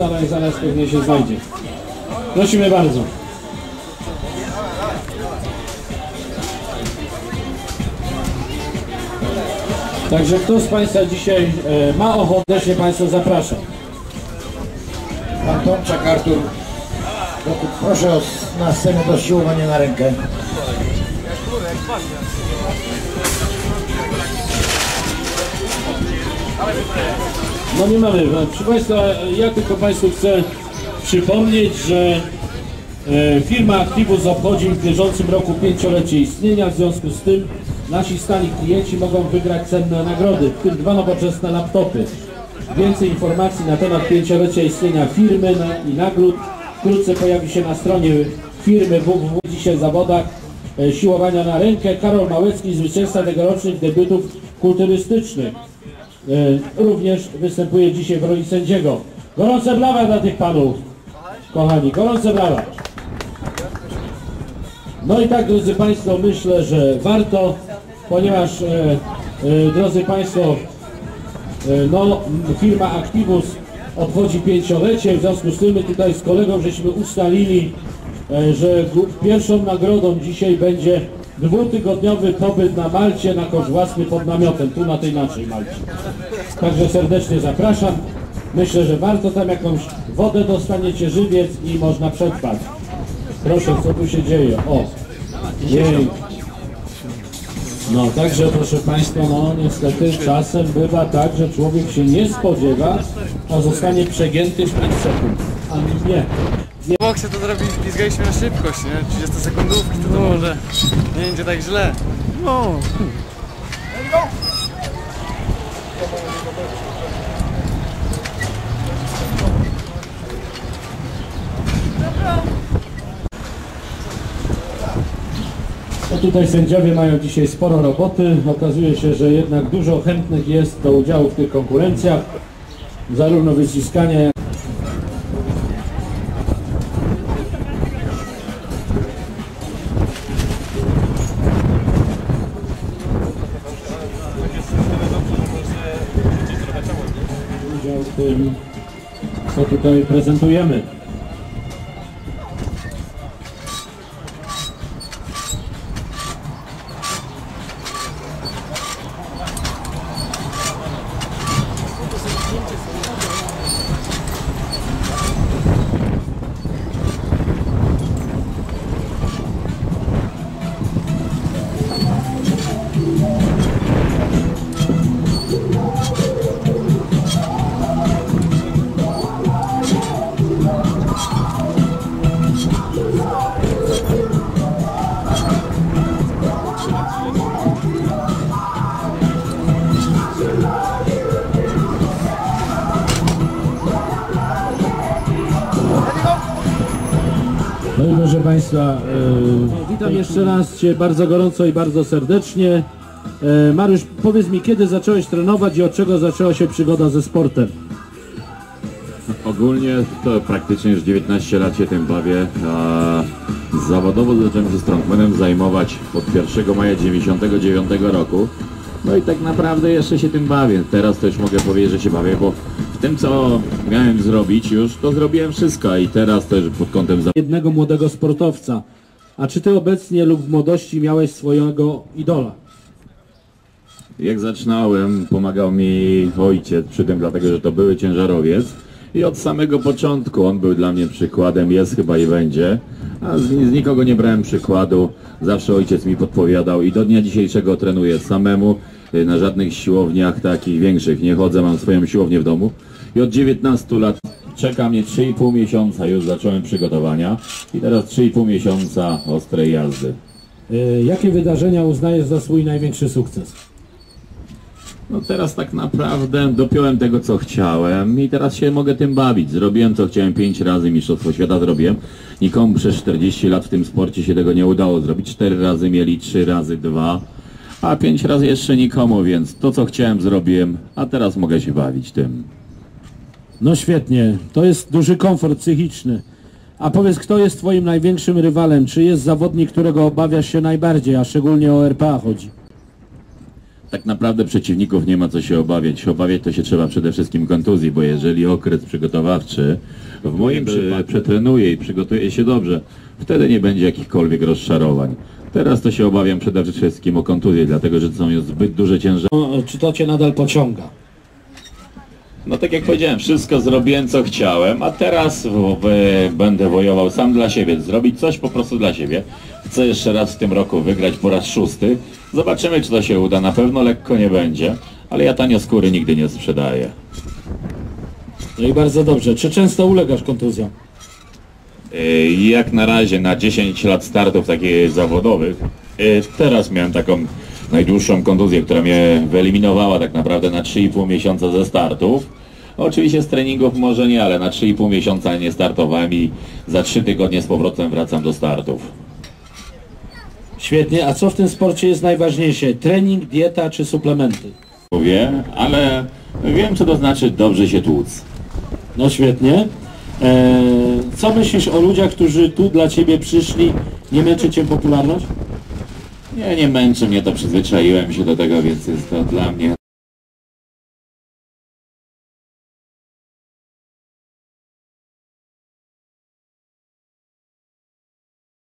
zaraz, zaraz pewnie się znajdzie. Prosimy bardzo. Także kto z Państwa dzisiaj e, ma ochotę, się Państwa zapraszam. Pan Tomczak, Artur. Proszę o, na scenę do siłowania na rękę. No nie mamy. No, Proszę Państwa, ja tylko Państwu chcę przypomnieć, że e, firma Activus obchodzi w bieżącym roku pięciolecie istnienia. W związku z tym nasi stali klienci mogą wygrać cenne nagrody, w tym dwa nowoczesne laptopy. Więcej informacji na temat pięciolecia istnienia firmy i nagród wkrótce pojawi się na stronie firmy www. Dzisiaj zawodach e, siłowania na rękę. Karol Małecki, zwycięzca tegorocznych debiutów kulturystycznych. E, również występuje dzisiaj w roli sędziego. Gorące brawa dla tych panów, kochani, gorące brawa. No i tak, drodzy Państwo, myślę, że warto, ponieważ, e, e, drodzy Państwo, e, no, firma Activus obchodzi pięciolecie, w związku z tym my tutaj z kolegą żeśmy ustalili, że gó- pierwszą nagrodą dzisiaj będzie dwutygodniowy pobyt na Malcie na koszt własny pod namiotem, tu na tej naszej Malcie. Także serdecznie zapraszam. Myślę, że warto tam jakąś wodę dostaniecie, żywiec i można przetrwać. Proszę, co tu się dzieje? O, jej. No, także proszę Państwa, no niestety czasem bywa tak, że człowiek się nie spodziewa, a zostanie przegięty w 5 sekund. A nie. W boksie to zrobić, blizgaliśmy na szybkość, nie? 30 sekundówki, to, to może nie będzie tak źle. No. No tutaj sędziowie mają dzisiaj sporo roboty. Okazuje się, że jednak dużo chętnych jest do udziału w tych konkurencjach. Zarówno wyciskania, jak udział w tym, co tutaj prezentujemy. Proszę Państwa, e, witam jeszcze raz Cię bardzo gorąco i bardzo serdecznie. E, Mariusz, powiedz mi, kiedy zacząłeś trenować i od czego zaczęła się przygoda ze sportem? Ogólnie to praktycznie już 19 lat się tym bawię, a zawodowo zacząłem się strongmanem zajmować od 1 maja 99 roku. No i tak naprawdę jeszcze się tym bawię. Teraz to już mogę powiedzieć, że się bawię, bo w tym co miałem zrobić już, to zrobiłem wszystko i teraz też pod kątem. Jednego młodego sportowca. A czy Ty obecnie lub w młodości miałeś swojego idola? Jak zaczynałem, pomagał mi ojciec przy tym, dlatego że to były ciężarowiec. I od samego początku on był dla mnie przykładem, jest chyba i będzie. A z, z nikogo nie brałem przykładu, zawsze ojciec mi podpowiadał i do dnia dzisiejszego trenuję samemu, na żadnych siłowniach takich większych nie chodzę, mam swoją siłownię w domu. I od 19 lat czeka mnie 3,5 miesiąca, już zacząłem przygotowania i teraz 3,5 miesiąca ostrej jazdy. E, Jakie wydarzenia uznajesz za swój największy sukces? No teraz tak naprawdę dopiąłem tego co chciałem i teraz się mogę tym bawić. Zrobiłem co chciałem pięć razy, Mistrzostwo Świata zrobiłem. Nikomu przez 40 lat w tym sporcie się tego nie udało zrobić. Cztery razy mieli, trzy razy dwa, a pięć razy jeszcze nikomu, więc to co chciałem zrobiłem, a teraz mogę się bawić tym. No świetnie, to jest duży komfort psychiczny. A powiedz, kto jest Twoim największym rywalem? Czy jest zawodnik, którego obawiasz się najbardziej, a szczególnie o RPA chodzi? Tak naprawdę przeciwników nie ma co się obawiać. Obawiać to się trzeba przede wszystkim kontuzji, bo jeżeli okres przygotowawczy w moim przypadku przetrenuje i przygotuje się dobrze, wtedy nie będzie jakichkolwiek rozczarowań. Teraz to się obawiam przede wszystkim o kontuzję, dlatego że to są już zbyt duże ciężary. No, Czy to cię nadal pociąga? No tak jak powiedziałem, wszystko zrobiłem co chciałem, a teraz w, w, będę wojował sam dla siebie, zrobić coś po prostu dla siebie. Chcę jeszcze raz w tym roku wygrać po raz szósty. Zobaczymy czy to się uda, na pewno lekko nie będzie, ale ja tanio skóry nigdy nie sprzedaję. No i bardzo dobrze. Czy często ulegasz kontuzjom? Yy, Jak na razie na 10 lat startów takich zawodowych, yy, teraz miałem taką najdłuższą kontuzję, która mnie wyeliminowała tak naprawdę na 3,5 miesiąca ze startów. Oczywiście z treningów może nie, ale na 3,5 miesiąca nie startowałem i za 3 tygodnie z powrotem wracam do startów. Świetnie. A co w tym sporcie jest najważniejsze? Trening, dieta czy suplementy? Mówię, ale wiem co to znaczy dobrze się tłuc. No świetnie. E, co myślisz o ludziach, którzy tu dla Ciebie przyszli? Nie męczy Cię popularność? Nie, nie męczy mnie to, przyzwyczaiłem się do tego, więc jest to dla mnie